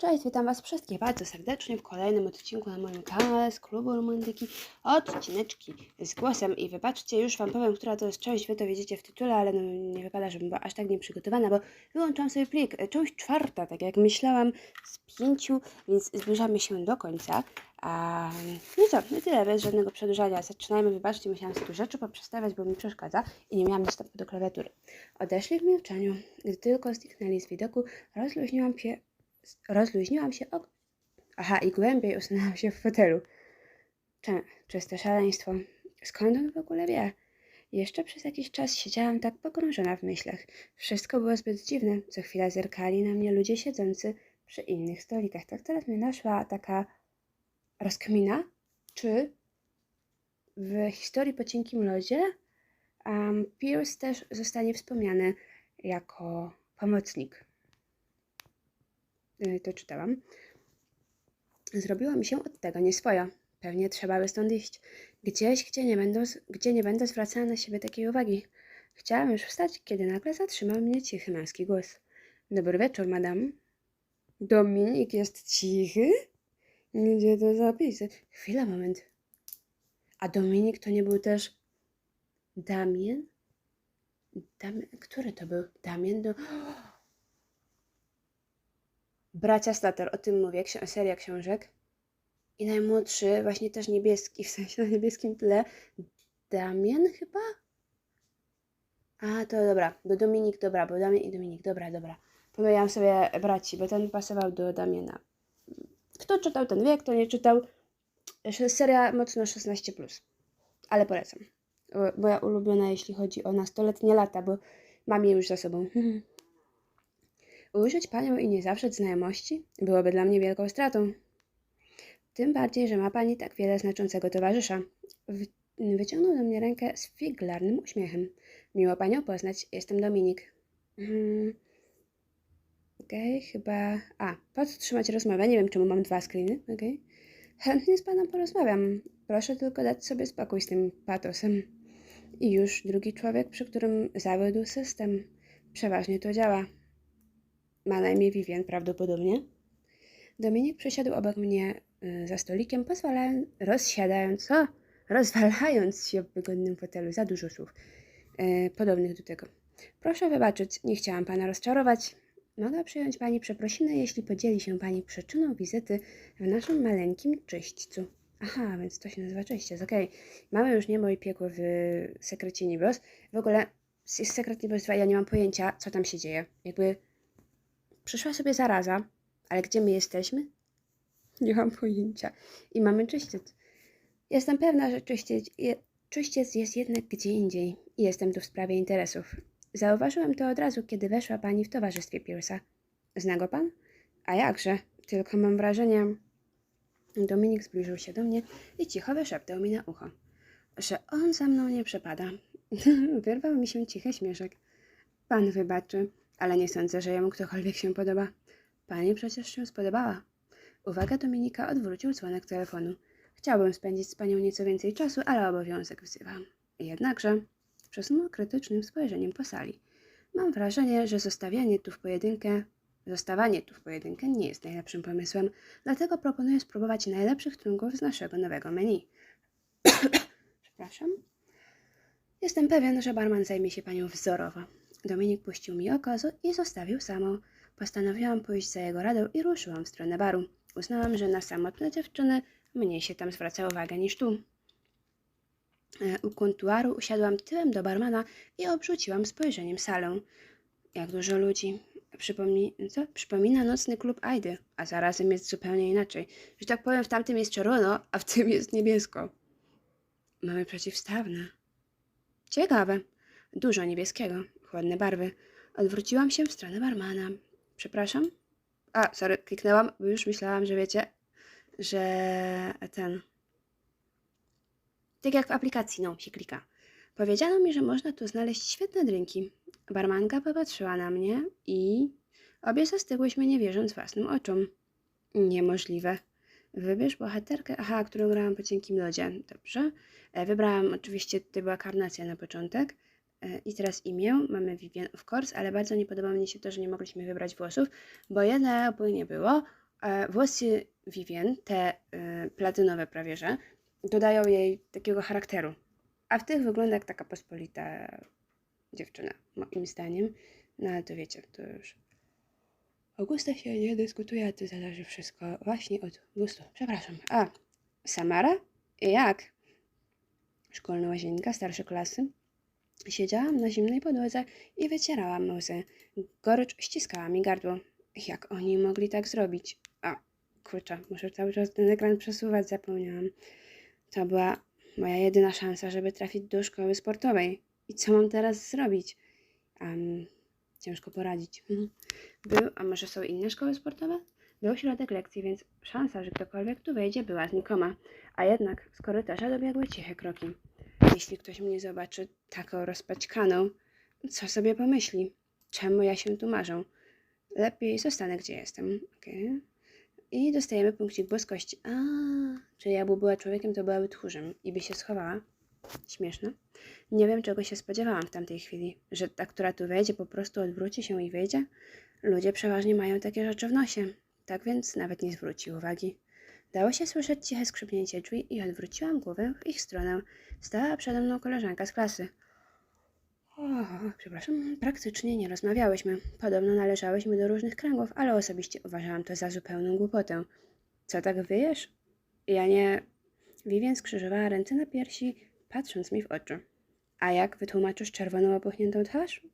Cześć, witam Was wszystkich bardzo serdecznie w kolejnym odcinku na moim kanale z klubu romantyki. Odcineczki z głosem i wybaczcie, już Wam powiem, która to jest część, Wy to widzicie w tytule, ale no, nie wypada, żebym była aż tak nieprzygotowana, bo wyłączyłam sobie plik. Część czwarta, tak jak myślałam, z pięciu, więc zbliżamy się do końca. A, no co, no tyle, bez żadnego przedłużania. Zaczynajmy, wybaczcie, musiałam sobie rzeczy poprzestawiać, bo mi przeszkadza i nie miałam dostępu do klawiatury. Odeszli w milczeniu. Gdy tylko zniknęli z widoku, rozluźniłam się rozluźniłam się o... Aha, i głębiej usunęłam się w fotelu. Cze, czyste szaleństwo. Skąd on w ogóle wie? Jeszcze przez jakiś czas siedziałam tak pogrążona w myślach. Wszystko było zbyt dziwne. Co chwila zerkali na mnie ludzie siedzący przy innych stolikach. Tak teraz mnie naszła taka rozkmina, czy w historii po cienkim lodzie um, Pierce też zostanie wspomniany jako pomocnik to czytałam. Zrobiła mi się od tego nieswojo. Pewnie trzeba by stąd iść. Gdzieś, gdzie nie, będą, gdzie nie będę zwracała na siebie takiej uwagi. Chciałam już wstać, kiedy nagle zatrzymał mnie cichy męski głos. Dobry wieczór, madam. Dominik jest cichy? Gdzie to zapisy? Chwila, moment. A Dominik to nie był też Damien? Damien? Który to był? Damien? Do... Bracia Stater, o tym mówię, ksi- seria książek. I najmłodszy, właśnie też niebieski, w sensie na niebieskim tle, Damien chyba? A, to dobra, bo Dominik, dobra, bo Damien i Dominik, dobra, dobra. Pomyliłam sobie braci, bo ten pasował do Damiena. Kto czytał, ten wie, kto nie czytał. Seria mocno 16+, ale polecam. Moja ulubiona, jeśli chodzi o nastoletnie lata, bo mam je już za sobą. Ujrzeć panią i nie zawrzeć znajomości byłoby dla mnie wielką stratą. Tym bardziej, że ma pani tak wiele znaczącego towarzysza. Wy, wyciągnął do mnie rękę z figlarnym uśmiechem. Miło panią poznać, jestem Dominik. Hmm. Okej, chyba. A, podtrzymać rozmowę. Nie wiem, czemu mam dwa screeny. Okej. Chętnie z panem porozmawiam. Proszę tylko dać sobie spokój z tym patosem. I już drugi człowiek, przy którym zawiódł system. Przeważnie to działa. Ma na imię prawdopodobnie. Dominik przysiadł obok mnie y, za stolikiem, pozwalając, rozsiadając, co? Rozwalając się w wygodnym fotelu. Za dużo słów y, podobnych do tego. Proszę wybaczyć, nie chciałam pana rozczarować. Mogę przyjąć pani przeprosiny, jeśli podzieli się pani przyczyną wizyty w naszym maleńkim czyśćcu. Aha, więc to się nazywa czyściec, okej. Mamy już niebo i piekło w Sekrecie Nibos. W ogóle jest Sekret Nibos 2, ja nie mam pojęcia, co tam się dzieje. Jakby Przyszła sobie zaraza, ale gdzie my jesteśmy? Nie mam pojęcia. I mamy czyściec. Jestem pewna, że czyściec, je, czyściec jest jednak gdzie indziej i jestem tu w sprawie interesów. Zauważyłem to od razu, kiedy weszła pani w towarzystwie Pierce'a. Zna go pan? A jakże? Tylko mam wrażenie... Dominik zbliżył się do mnie i cicho wyszeptał mi na ucho, że on za mną nie przepada. Wyrwał mi się cichy śmieszek. Pan wybaczy, ale nie sądzę, że jemu ktokolwiek się podoba. Pani przecież się spodobała. Uwaga Dominika odwrócił dzwonek telefonu. Chciałbym spędzić z panią nieco więcej czasu, ale obowiązek wzywa. Jednakże przesunął krytycznym spojrzeniem po sali. Mam wrażenie, że zostawianie tu w pojedynkę, zostawanie tu w pojedynkę nie jest najlepszym pomysłem, dlatego proponuję spróbować najlepszych trunków z naszego nowego menu. Przepraszam. Jestem pewien, że barman zajmie się panią wzorowo. Dominik puścił mi oko i zostawił samą. Postanowiłam pójść za jego radą i ruszyłam w stronę baru. Uznałam, że na samotne dziewczyny mniej się tam zwraca uwagę niż tu. E, U kontuaru usiadłam tyłem do barmana i obrzuciłam spojrzeniem salę. Jak dużo ludzi. Przypomni... Co? Przypomina nocny klub Aidy, a zarazem jest zupełnie inaczej. Że tak powiem, w tamtym jest czerwono, a w tym jest niebiesko. Mamy przeciwstawne. Ciekawe. Dużo niebieskiego, chłodne barwy. Odwróciłam się w stronę barmana. Przepraszam? A, sorry, kliknęłam, bo już myślałam, że wiecie, że ten. Tak jak w aplikacji, no, się klika. Powiedziano mi, że można tu znaleźć świetne drinki. Barmanka popatrzyła na mnie i obie zastygłyśmy, nie wierząc własnym oczom. Niemożliwe. Wybierz bohaterkę, aha, którą grałam po cienkim lodzie. Dobrze. E, Wybrałam oczywiście, tutaj była karnacja na początek. E, I teraz imię, mamy Vivian of course, ale bardzo nie podoba mi się to, że nie mogliśmy wybrać włosów, bo jedne obu nie było, E, włosy Vivien, te e, platynowe prawie że, dodają jej takiego charakteru. A w tych wygląda jak taka pospolita dziewczyna, moim zdaniem. No ale to wiecie, to już... O się nie dyskutuje, a to zależy wszystko właśnie od gustu. Przepraszam. A, Samara? Jak? Szkolna łazienka, starsze klasy. Siedziałam na zimnej podłodze i wycierałam łzy. Gorycz ściskała mi gardło. Jak oni mogli tak zrobić? A, kurczę, muszę cały czas ten ekran przesuwać, zapomniałam. To była moja jedyna szansa, żeby trafić do szkoły sportowej. I co mam teraz zrobić? Um, ciężko poradzić. Był, a może są inne szkoły sportowe? Był środek lekcji, więc szansa, że ktokolwiek tu wejdzie, była znikoma. A jednak z korytarza dobiegły ciche kroki. Jeśli ktoś mnie zobaczy taką rozpaćkaną, co sobie pomyśli? Czemu ja się tu marzę? Lepiej zostanę, gdzie jestem. Okay. I dostajemy punkcik boskości. A, czyli jakby była człowiekiem, to byłaby tchórzem i by się schowała. Śmieszne. Nie wiem, czego się spodziewałam w tamtej chwili. Że ta, która tu wejdzie, po prostu odwróci się i wyjdzie? Ludzie przeważnie mają takie rzeczy w nosie. Tak więc nawet nie zwróci uwagi. Dało się słyszeć ciche skrzypnięcie drzwi i odwróciłam głowę w ich stronę. Stała przede mną koleżanka z klasy. O, przepraszam, praktycznie nie rozmawiałyśmy. Podobno należałyśmy do różnych kręgów, ale osobiście uważałam to za zupełną głupotę. Co tak wyjesz? Ja nie... Vivien skrzyżowała ręce na piersi, patrząc mi w oczy. A jak wytłumaczysz czerwoną opuchniętą twarz?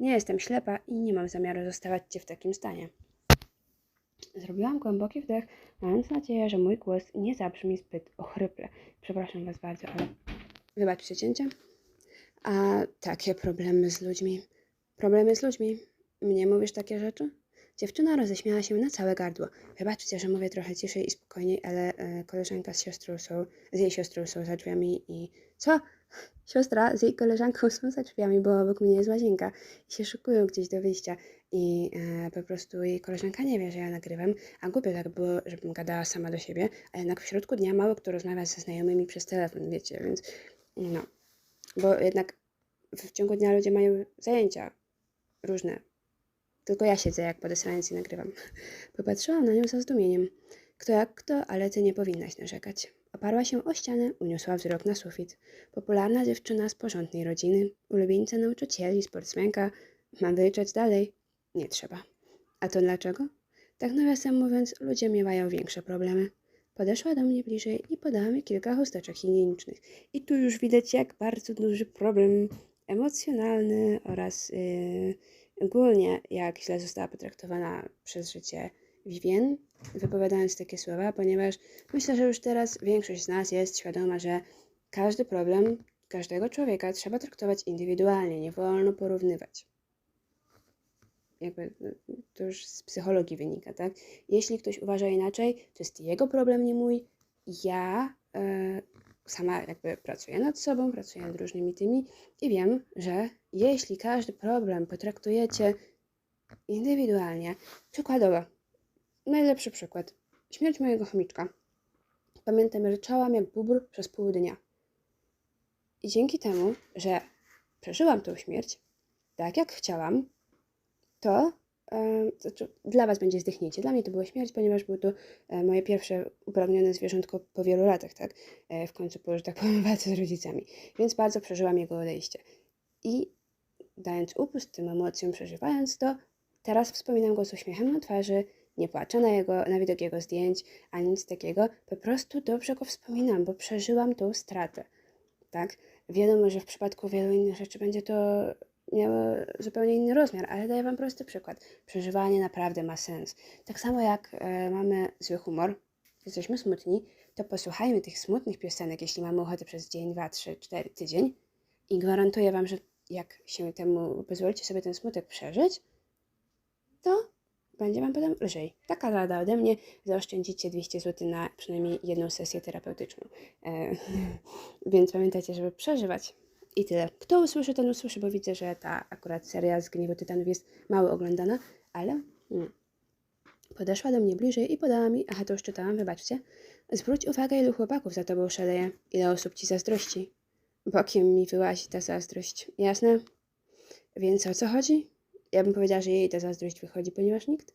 Nie jestem ślepa i nie mam zamiaru zostawać cię w takim stanie. Zrobiłam głęboki wdech, mając nadzieję, że mój głos nie zabrzmi zbyt ochryple. Przepraszam was bardzo, ale wybaczcie cięcie. A takie problemy z ludźmi. Problemy z ludźmi. Mnie mówisz takie rzeczy? Dziewczyna roześmiała się na całe gardło. Wybaczcie, że mówię trochę ciszej i spokojniej, ale e, koleżanka z siostrą są, z jej siostrą są za drzwiami i... Co? Siostra z jej koleżanką są za drzwiami, bo obok mnie jest łazienka i się szykują gdzieś do wyjścia i e, po prostu jej koleżanka nie wie, że ja nagrywam, a głupio tak było, żebym gadała sama do siebie, a jednak w środku dnia mało kto rozmawia ze znajomymi przez telefon, wiecie, więc no. Bo jednak w ciągu dnia ludzie mają zajęcia różne. Tylko ja siedzę jak po desraniec i nagrywam. Popatrzyłam na nią ze zdumieniem. Kto jak kto, ale ty nie powinnaś narzekać. Oparła się o ścianę, uniosła wzrok na sufit. Popularna dziewczyna z porządnej rodziny, ulubieńca nauczycieli, sportsmenka. Mam wyliczać dalej? Nie trzeba. A to dlaczego? Tak nawiasem mówiąc, ludzie miewają większe problemy. Podeszła do mnie bliżej i podała mi kilka chusteczek higienicznych. I tu już widać, jak bardzo duży problem emocjonalny oraz yy, ogólnie, jak źle została potraktowana przez życie Vivien, wypowiadając takie słowa, ponieważ myślę, że już teraz większość z nas jest świadoma, że każdy problem każdego człowieka trzeba traktować indywidualnie, nie wolno porównywać. Jakby no, to już z psychologii wynika, tak? Jeśli ktoś uważa inaczej, to jest jego problem, nie mój. Ja e, sama jakby pracuję nad sobą, pracuję nad różnymi tymi i wiem, że jeśli każdy problem potraktujecie indywidualnie, przykładowo, najlepszy przykład, śmierć mojego chomiczka. Pamiętam, ryczałam jak bubr przez pół dnia. I dzięki temu, że przeżyłam tą śmierć tak jak chciałam, to, e, to znaczy, dla Was będzie zdychnięcie. Dla mnie to była śmierć, ponieważ było to e, moje pierwsze upragnione zwierzątko po wielu latach, tak? E, w końcu po, że tak powiem, walce z rodzicami. Więc bardzo przeżyłam jego odejście. I dając upust tym emocjom, przeżywając to, teraz wspominam go z uśmiechem na twarzy, nie płaczę na, jego, na widok jego zdjęć, ani nic takiego. Po prostu dobrze go wspominam, bo przeżyłam tą stratę, tak? Wiadomo, że w przypadku wielu innych rzeczy będzie to miało zupełnie inny rozmiar, ale daję Wam prosty przykład. Przeżywanie naprawdę ma sens. Tak samo jak e, mamy zły humor, jesteśmy smutni, to posłuchajmy tych smutnych piosenek, jeśli mamy ochotę przez dzień, dwa, trzy, cztery, tydzień i gwarantuję Wam, że jak się temu pozwolicie sobie ten smutek przeżyć, to będzie Wam potem lżej. Taka rada ode mnie, zaoszczędzicie 200 zł na przynajmniej jedną sesję terapeutyczną. E, więc pamiętajcie, żeby przeżywać. I tyle. Kto usłyszy, ten usłyszy, bo widzę, że ta akurat seria z Gniewu Tytanów jest mało oglądana, ale mm. podeszła do mnie bliżej i podała mi, aha, to już czytałam, wybaczcie, zwróć uwagę, ilu chłopaków za tobą szaleje, ile osób ci zazdrości. Bokiem mi wyłazi ta zazdrość, jasne? Więc o co chodzi? Ja bym powiedziała, że jej ta zazdrość wychodzi, ponieważ nikt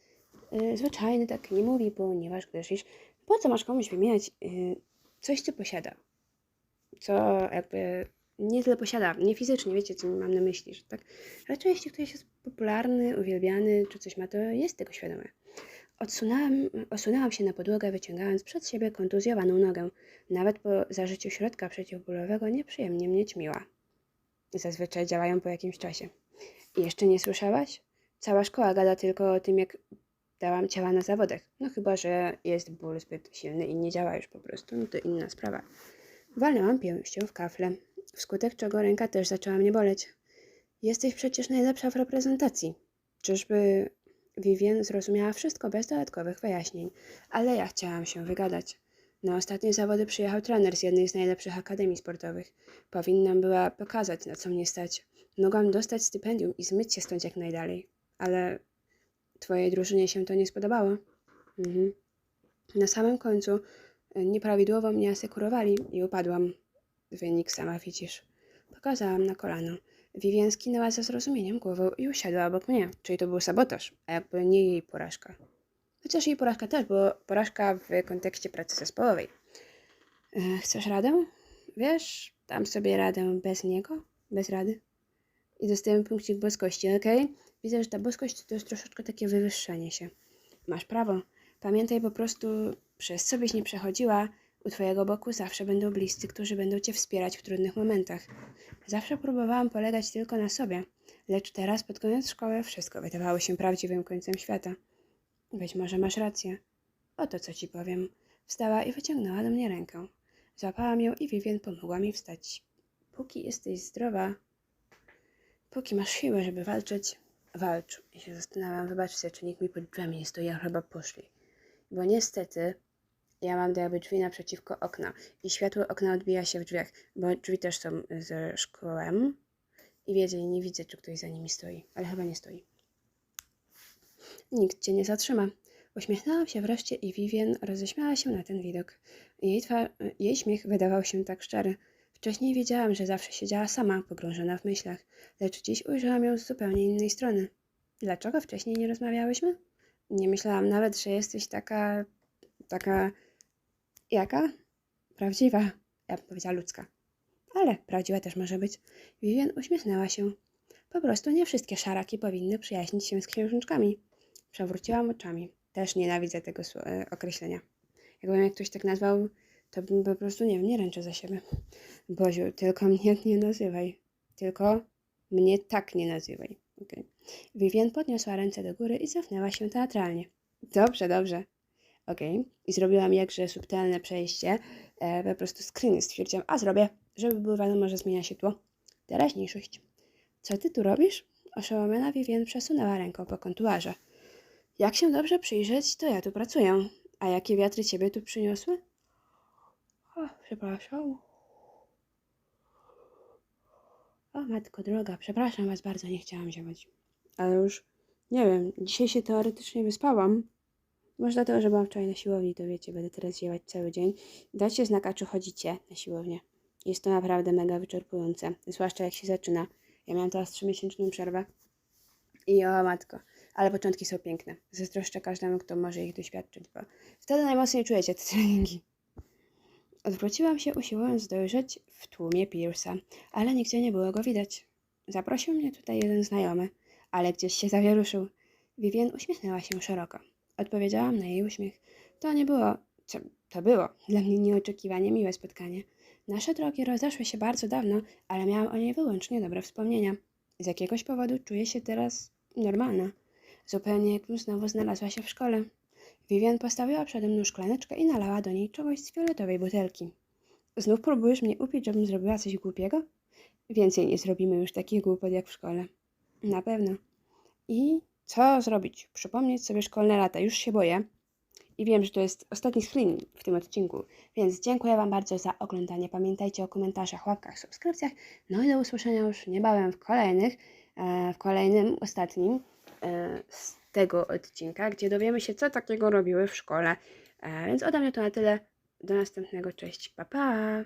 y, zwyczajny tak nie mówi, ponieważ grzeszysz. Po co masz komuś wymieniać y, coś, co posiada? Co jakby nie tyle posiada, nie fizycznie, wiecie, co mam na myśli, że tak? Raczej jeśli ktoś jest popularny, uwielbiany, czy coś ma, to jest tego świadomy. Odsunęłam, osunęłam się na podłogę, wyciągając przed siebie kontuzjowaną nogę. Nawet po zażyciu środka przeciwbólowego nieprzyjemnie mnie ćmiła. Zazwyczaj działają po jakimś czasie. I jeszcze nie słyszałaś? Cała szkoła gada tylko o tym, jak dałam ciała na zawodach. No chyba, że jest ból zbyt silny i nie działa już po prostu, no to inna sprawa. Walnęłam pięścią w kafle, wskutek czego ręka też zaczęła mnie boleć. Jesteś przecież najlepsza w reprezentacji. Czyżby Vivien zrozumiała wszystko bez dodatkowych wyjaśnień, ale ja chciałam się wygadać. Na ostatnie zawody przyjechał trener z jednej z najlepszych akademii sportowych. Powinnam była pokazać, na co mnie stać. Mogłam dostać stypendium i zmyć się stąd jak najdalej. Ale twojej drużynie się to nie spodobało. Mhm. Na samym końcu nieprawidłowo mnie asekurowali i upadłam. Wynik sama widzisz. Pokazałam na kolano. Vivien skinęła ze zrozumieniem głową i usiadła obok mnie, czyli to był sabotaż, a jakby nie jej porażka. Chociaż jej porażka też, bo porażka w kontekście pracy zespołowej. E, chcesz radę? Wiesz, dam sobie radę bez niego, bez rady. I dostałem punkcik boskości, okej? Widzę, że ta boskość to jest troszeczkę takie wywyższenie się. Masz prawo. Pamiętaj po prostu, przez co byś nie przechodziła, u twojego boku zawsze będą bliscy, którzy będą cię wspierać w trudnych momentach. Zawsze próbowałam polegać tylko na sobie, lecz teraz pod koniec szkoły wszystko wydawało się prawdziwym końcem świata. Być może masz rację. Oto co ci powiem. Wstała i wyciągnęła do mnie rękę. Złapałam ją i Vivien pomogła mi wstać. Póki jesteś zdrowa, póki masz siłę, żeby walczyć, walcz. I się zastanawiam, wybaczcie, czy nikt mi pod drzwiami nie stoi, a chyba poszli. Bo niestety ja mam do jakby drzwi naprzeciwko okna i światło okna odbija się w drzwiach, bo drzwi też są ze szkłem i wiedzę, nie widzę, czy ktoś za nimi stoi, ale chyba nie stoi. Nikt cię nie zatrzyma. Uśmiechnęłam się wreszcie i Vivien roześmiała się na ten widok. Jej, jej śmiech wydawał się tak szczery. Wcześniej wiedziałam, że zawsze siedziała sama, pogrążona w myślach, lecz dziś ujrzałam ją z zupełnie innej strony. Dlaczego wcześniej nie rozmawiałyśmy? Nie myślałam nawet, że jesteś taka. taka. Jaka? Prawdziwa. Ja bym powiedziała ludzka. Ale prawdziwa też może być. Vivien uśmiechnęła się. Po prostu nie wszystkie szaraki powinny przyjaźnić się z księżniczkami. Przewróciłam oczami. Też nienawidzę tego e, określenia. Jakby mnie ktoś tak nazwał, to bym po prostu, nie wiem, nie ręczę za siebie. Boziu, tylko mnie nie nazywaj. Tylko mnie tak nie nazywaj. Okay. Vivien podniosła ręce do góry i cofnęła się teatralnie. Dobrze, dobrze. Okej. I zrobiłam jakże subtelne przejście. E, po prostu screen stwierdziłam, a zrobię, żeby było wiadomo, że zmienia się tło. Teraźniejszość. Co ty tu robisz? Oszołomiona Vivien przesunęła ręką po kontuarze. Jak się dobrze przyjrzeć, to ja tu pracuję. A jakie wiatry ciebie tu przyniosły? O, przepraszam. O, matko droga, przepraszam was bardzo, nie chciałam ziewać. Ale już, nie wiem, dzisiaj się teoretycznie wyspałam. Może dlatego, że byłam wczoraj na siłowni, to wiecie, będę teraz ziewać cały dzień. Dajcie znaka, czy chodzicie na siłownię. Jest to naprawdę mega wyczerpujące, zwłaszcza jak się zaczyna. Ja miałam teraz trzymiesięczną przerwę. I o matko, ale początki są piękne. Zazdroszczę każdemu, kto może ich doświadczyć, bo wtedy najmocniej czujecie te treningi. Odwróciłam się, usiłując dojrzeć w tłumie Piersa, ale nigdzie nie było go widać. Zaprosił mnie tutaj jeden znajomy, ale gdzieś się zawieruszył. Vivien uśmiechnęła się szeroko. Odpowiedziałam na jej uśmiech. To nie było, co, to było dla mnie nieoczekiwanie miłe spotkanie. Nasze drogi rozeszły się bardzo dawno, ale miałam o niej wyłącznie dobre wspomnienia. Z jakiegoś powodu czuję się teraz normalna. Zupełnie jakbym znowu znalazła się w szkole. Vivian postawiła przede mną szklaneczkę i nalała do niej czegoś z fioletowej butelki. Znów próbujesz mnie upić, żebym zrobiła coś głupiego? Więcej nie zrobimy już takich głupot jak w szkole. Na pewno. I co zrobić? Przypomnieć sobie szkolne lata. Już się boję. I wiem, że to jest ostatni screen w tym odcinku, więc dziękuję Wam bardzo za oglądanie. Pamiętajcie o komentarzach, łapkach, subskrypcjach. No i do usłyszenia już niebawem w kolejnych, e, w kolejnym, ostatnim e, z tego odcinka, gdzie dowiemy się, co takiego robiły w szkole. E, więc ode mnie to na tyle. Do następnego. Cześć. Pa, pa.